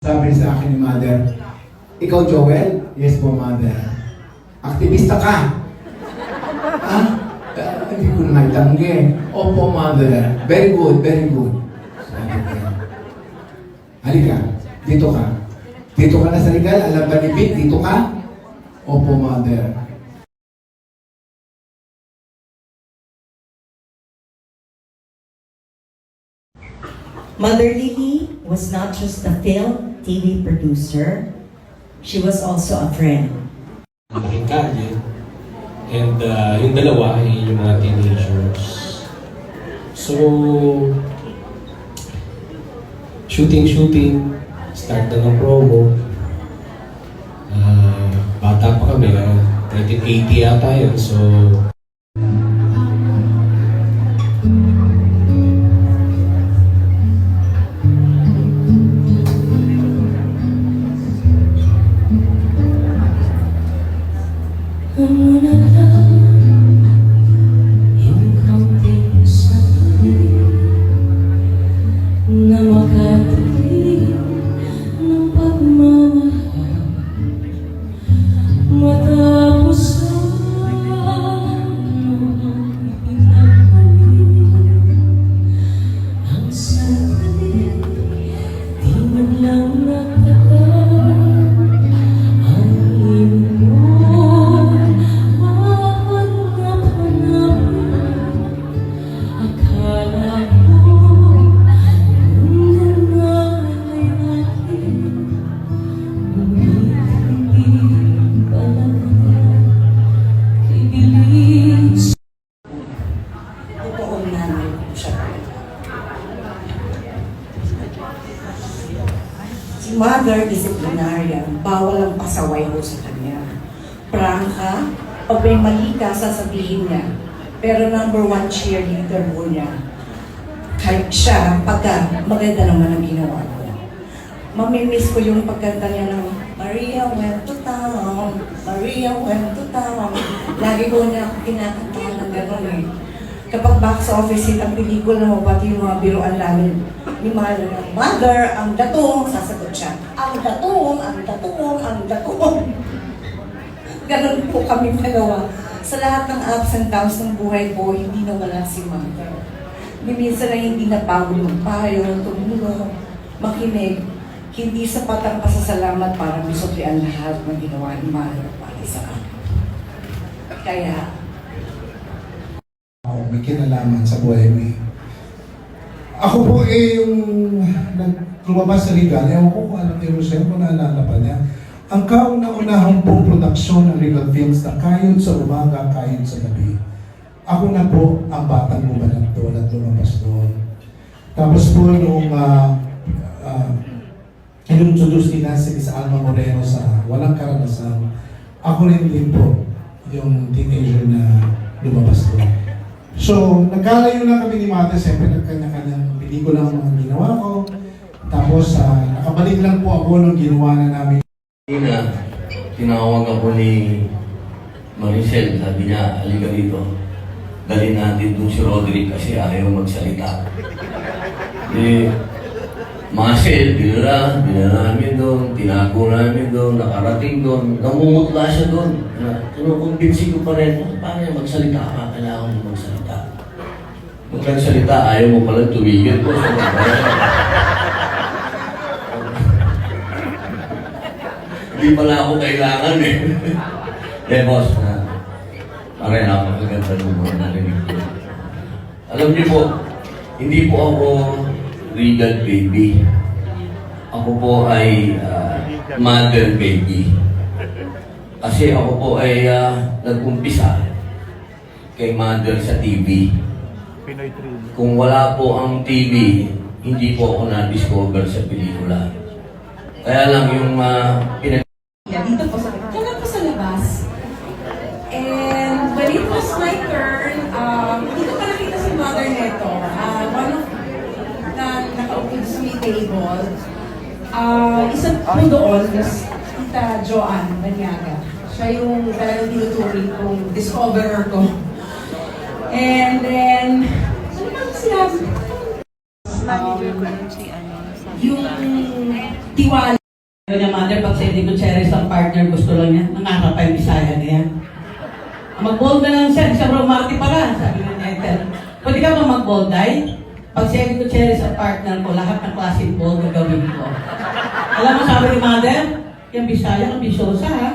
Sabi sa akin ni mother, ikaw Joel? Yes po mother. Aktivista ka? Ah, hindi ko na tanggi. Opo mother. Very good, very good. Sabi ko. Halika, dito ka. Dito ka na sa legal, alam ba ni Pete, dito ka? Opo mother. Mother Lily was not just a film TV producer, she was also a friend. malaking kalye. And uh, yung dalawa ay yung mga teenagers. So, shooting-shooting, start na ng promo. Ah, bata pa kami, ah, 1980 yata yun. So, na mother, disciplinarian, bawal ang pasaway ho sa kanya. Prangka, pag may mali ka, sasabihin niya. Pero number one cheerleader ho niya. Kahit siya, pagka maganda naman ang ginawa ko. Mamimiss ko yung pagkanta niya ng Maria went to town, Maria went to town. Lagi ko niya ako kinakantahan ng gano'n eh. Kapag box office hit ang pelikula mo, pati yung mga biruan namin, ni Marlon ng mother, ang datong, sasagot siya, ang datong, ang datong, ang datong. Ganon po kami dalawa. Sa lahat ng ups and downs ng buhay ko, hindi nawala si mother. Ni minsan na hindi napagod magpayo, tumulong, makinig. Hindi sapat ang pasasalamat para masuklian lahat ng ginawa ni mother para sa akin. Kaya, may kinalaman sa buhay mo eh. Ako po eh yung lumabas sa Regal, ewan ko kung anong Jerusalem, kung naalala pa niya. Ang kauna-unahang pong produksyon ng Regal Films na kayod sa umaga, kayod sa gabi. Ako na po ang batang gumanap doon at lumabas doon. Tapos po nung uh, uh, introduce ni Nancy sa Alma Moreno sa walang karanasan, ako rin din po yung teenager na lumabas doon. So, nagkalayo na kami ni Mate, siyempre nagkanya-kanyang pelikula ang mga ginawa ko. Tapos, ah, nakabalik lang po ako nung ginawa na namin Ina, tinawag ako ni Maricel, sabi niya, halika dito. Dali natin dun si Roderick kasi ayaw magsalita. Eh, Marcel, dinala, dinala namin doon, tinago namin doon, nakarating doon, namumutla siya doon. Kinukumbinsi ko pa rin, "Oh, paano yung magsalita ka? Kailangan mo magsalita. Kung nagsalita, ayaw mo pala tumigil ko. So, Hindi pala ako kailangan eh. Eh, boss, na pare napakaganda ng mga narinig ko. Alam niyo po, hindi po ako regal baby. Ako po ay ah, mother baby. Kasi ako po ay ah, nag-umpisa kay mother sa TV. Kung wala po ang TV, hindi po ako na-discover sa pelikula. Kaya lang yung uh, pinag Yeah, dito po sa labas. And when it was my turn, um, dito pa nakita si mother neto. Uh, one of na nakaupo sa may table. Uh, isa po doon, was Tita Joanne Banyaga. Siya yung talagang tinuturing kong discoverer ko. And then, ano ba sinabi? Um, sa Yung tiwala. Sabi niya, mother, pag si Eddie Gutierrez ang partner, gusto lang niya, nangarap pa yung Bisaya na yan. Mag-bold na lang siya, siya bro, Marty pala, sabi ni Ethel. Pwede ka ba mag-bold, Day? Pag si Eddie Gutierrez ang partner ko, lahat ng klaseng bold gagawin ko. Alam mo, sabi ni mother, yung Bisaya, ambisyosa ha.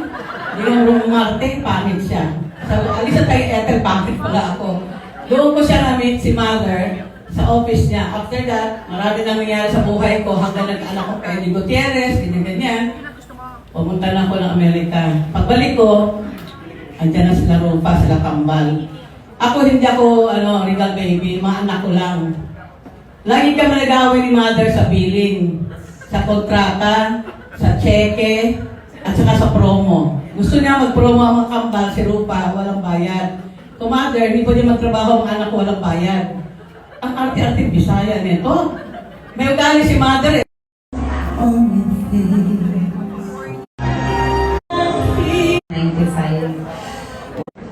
Hindi yung bro, Marty, pangit siya. Sabi, alis na tayo, Ethel, pangit pala ako. Doon ko siya na-meet si mother sa office niya. After that, marami nang nangyari sa buhay ko hanggang nag-anak ko kay Gutierrez, ganyan-ganyan. Pumunta na ako ng Amerika. Pagbalik ko, andyan na sila Rupa, sila Kambal. Ako hindi ako, ano, regal baby, mga anak ko lang. Lagi kami nag-away ni mother sa billing, sa kontrata, sa cheque, at saka sa promo. Gusto niya mag-promo ang mga kambal, si Rupa, walang bayad. Kung mother, hindi pwede magtrabaho ang anak ko, walang bayad. Ang arte-arte Bisaya nito. May ugali si mother eh.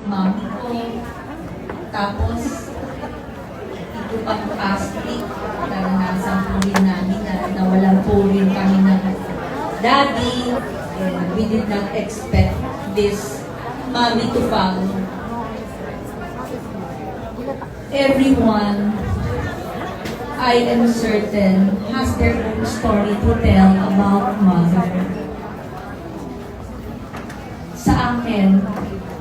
mom ko. Tapos, ito pa po astig. Naranasan po rin namin na nawalan po rin kami ng daddy. And we did not expect this mommy to follow. Everyone, I am certain, has their own story to tell about mother. Sa akin,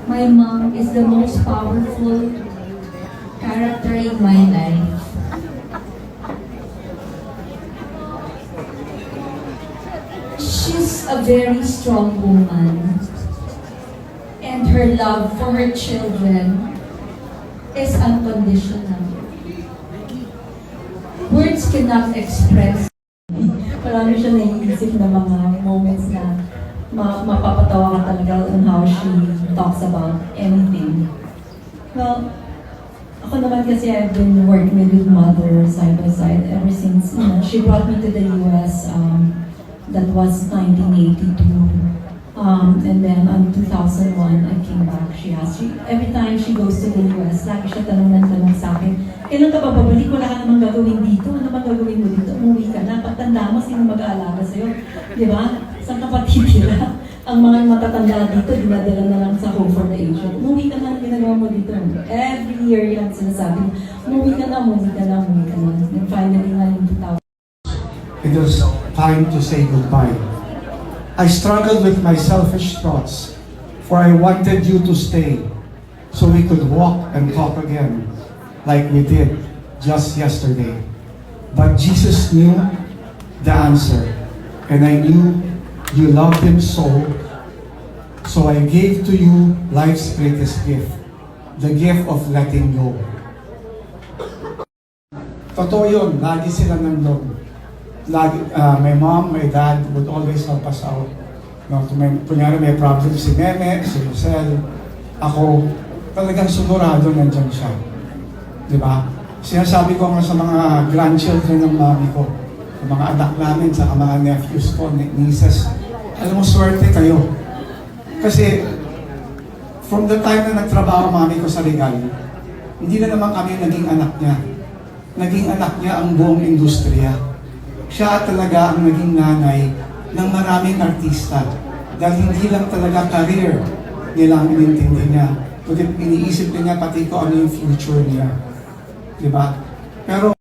my mom is the most powerful character in my life. She's a very strong woman. And her love for her children is unconditional. Words cannot express Marami siya naiisip na mga moments na ma mapapatawa ka talaga on how she talks about anything. Well, ako naman kasi I've been working with mother side by side ever since you she brought me to the US. Um, that was 1982. Um, and then on 2001, I came back. She asked, she, every time she goes to the US, lagi siya tanong ng tanong sa akin, kailan ka ba babalik? Wala ka namang gagawin dito. Ano bang gagawin mo dito? Umuwi ka na. Pagtanda mo, sino mag-aalaga sa'yo? Di ba? Saan ka pa titira? Ang mga matatanda dito, dinadala na lang sa home for the aged. Umuwi ka na, Every year yan sinasabi, umuwi ka na, umuwi ka na, umuwi ka na. And finally in 2000, It was time to say goodbye. I struggled with my selfish thoughts, for I wanted you to stay so we could walk and talk again like we did just yesterday. But Jesus knew the answer, and I knew you loved him so, so I gave to you life's greatest gift, the gift of letting go. Totoo yun, lagi sila nandun lagi, uh, my mom, my dad would always help us out. No, kung may, kunyari may problem si Meme, si Lucel, ako, talagang sigurado nandyan siya. Di ba? Sinasabi ko nga sa mga grandchildren ng mami ko, sa mga anak namin, sa mga nephews ko, ni- nieces, alam mo, swerte kayo. Kasi, from the time na nagtrabaho mami ko sa legal, hindi na naman kami naging anak niya. Naging anak niya ang buong industriya siya talaga ang naging nanay ng maraming artista. Dahil hindi lang talaga career nila ang inintindi niya. Kundi iniisip niya pati ko ano yung future niya. Di ba? Pero